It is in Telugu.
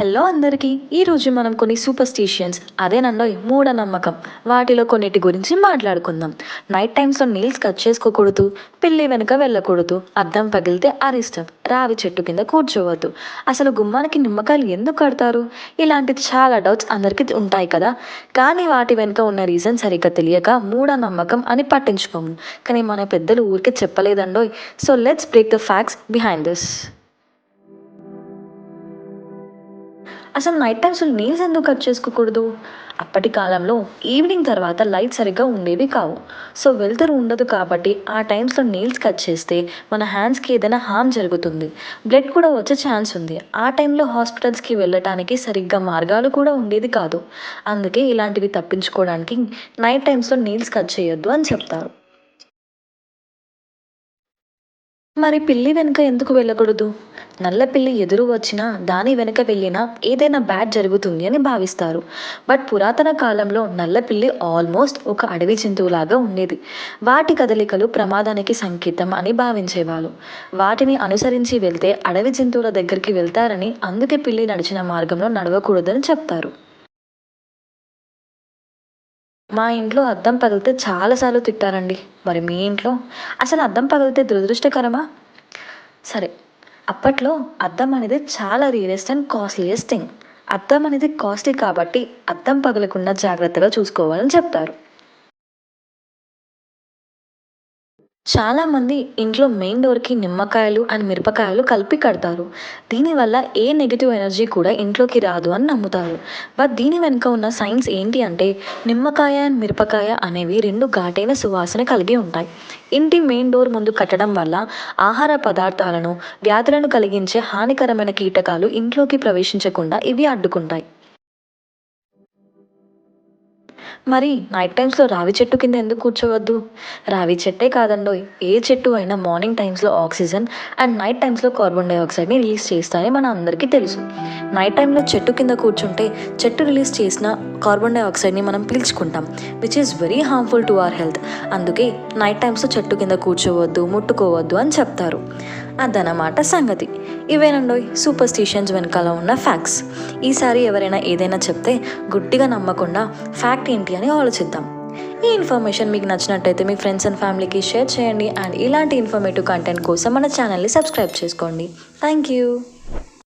హలో అందరికీ. ఈరోజు మనం కొన్ని సూపర్స్టిషియన్స్ అదేనండో మూఢనమ్మకం వాటిలో కొన్నిటి గురించి మాట్లాడుకుందాం. నైట్ టైమ్స్లో నీల్స్ కట్ చేసుకోకూడదు పిల్లి వెనుక వెళ్ళకూడదు అద్దం పగిలితే అరిష్టం రావి చెట్టు కింద కూర్చోవద్దు. అసలు గుమ్మానికి నిమ్మకాయలు ఎందుకు కడతారు? ఇలాంటి చాలా డౌట్స్ అందరికీ ఉంటాయి కదా. కానీ వాటి వెనుక ఉన్న రీజన్ సరిగ్గా తెలియక మూఢనమ్మకం అని పట్టించుకోము. కానీ మన పెద్దలు ఊరికే చెప్పలేదండోయ్. So let's break the facts behind this అసలు నైట్ టైమ్స్ నీల్స్ ఎందుకు కట్ చేసుకోకూడదు? అప్పటి కాలంలో ఈవినింగ్ తర్వాత లైట్ సరిగ్గా ఉండేవి కావు. సో వెలుతురు ఉండదు కాబట్టి ఆ టైమ్స్లో నీల్స్ కట్ చేస్తే మన హ్యాండ్స్కి ఏదైనా హామ్ జరుగుతుంది. బ్లడ్ కూడా వచ్చే ఛాన్స్ ఉంది. ఆ టైంలో హాస్పిటల్స్కి వెళ్ళటానికి సరిగ్గా మార్గాలు కూడా ఉండేది కాదు. అందుకే ఇలాంటివి తప్పించుకోవడానికి నైట్ టైమ్స్లో నీల్స్ కట్ చేయొద్దు అని చెప్తారు. మరి పిల్లి వెనుక ఎందుకు వెళ్ళకూడదు? నల్ల పిల్లి ఎదురు వచ్చినా దాని వెనుక వెళ్ళినా ఏదైనా బ్యాడ్ జరుగుతుంది అని భావిస్తారు. బట్ పురాతన కాలంలో నల్ల పిల్లి ఆల్మోస్ట్ ఒక అడవి జంతువులాగా ఉండేది. వాటి కదలికలు ప్రమాదానికి సంకేతం అని భావించేవాళ్ళు. వాటిని అనుసరించి వెళ్తే అడవి జంతువుల దగ్గరికి వెళ్తారని అందుకే పిల్లి నడిచిన మార్గంలో నడవకూడదని చెప్తారు. మా ఇంట్లో అద్దం పగిలితే చాలాసార్లు తిట్టారండి. మరి మీ ఇంట్లో? అసలు అద్దం పగిలితే దురదృష్టకరమా? సరే అప్పట్లో అద్దం అనేది చాలా రియలెస్ట్ అండ్ కాస్ట్లీయెస్ట్ థింగ్. అద్దం అనేది కాస్ట్లీ కాబట్టి అద్దం పగలకుండా జాగ్రత్తగా చూసుకోవాలని చెప్తారు. చాలామంది ఇంట్లో మెయిన్ డోర్కి నిమ్మకాయలు అండ్ మిరపకాయలు కలిపి కడతారు. దీనివల్ల ఏ నెగిటివ్ ఎనర్జీ కూడా ఇంట్లోకి రాదు అని నమ్ముతారు. బట్ దీని వెనుక ఉన్న సైన్స్ ఏంటి అంటే నిమ్మకాయ అండ్ మిరపకాయ అనేవి రెండు ఘాటైన సువాసన కలిగి ఉంటాయి. ఇంటి మెయిన్ డోర్ ముందు కట్టడం వల్ల ఆహార పదార్థాలను వ్యాధులను కలిగించే హానికరమైన కీటకాలు ఇంట్లోకి ప్రవేశించకుండా ఇవి అడ్డుకుంటాయి. మరి నైట్ టైమ్స్లో రావి చెట్టు కింద ఎందుకు కూర్చోవద్దు? రావి చెట్టే కాదండోయ్. ఏ చెట్టు అయినా మార్నింగ్ టైమ్స్లో ఆక్సిజన్ అండ్ నైట్ టైమ్స్లో కార్బన్ డైఆక్సైడ్ని రిలీజ్ చేస్తాయని మన అందరికీ తెలుసు. నైట్ టైంలో చెట్టు కింద కూర్చుంటే చెట్టు రిలీజ్ చేసిన కార్బన్ డైఆక్సైడ్ని మనం పీల్చుకుంటాం which is very harmful to our health అందుకే నైట్ టైమ్స్లో చెట్టు కింద కూర్చోవద్దు ముట్టుకోవద్దు అని చెప్తారు. అదనమాట సంగతి. ఇవేనండో సూపర్ స్టిషన్స్ వెనకాల ఉన్న ఫ్యాక్ట్స్ ఈసారి ఎవరైనా ఏదైనా చెప్తే గుడ్డిగా నమ్మకుండా ఫ్యాక్ట్ ఏంటి అని ఆలోచిద్దాం. ఈ ఇన్ఫర్మేషన్ మీకు నచ్చినట్టయితే మీ ఫ్రెండ్స్ అండ్ ఫ్యామిలీకి షేర్ చేయండి. అండ్ ఇలాంటి ఇన్ఫర్మేటివ్ కంటెంట్ కోసం మన ఛానల్ని సబ్స్క్రైబ్ చేసుకోండి. Thank you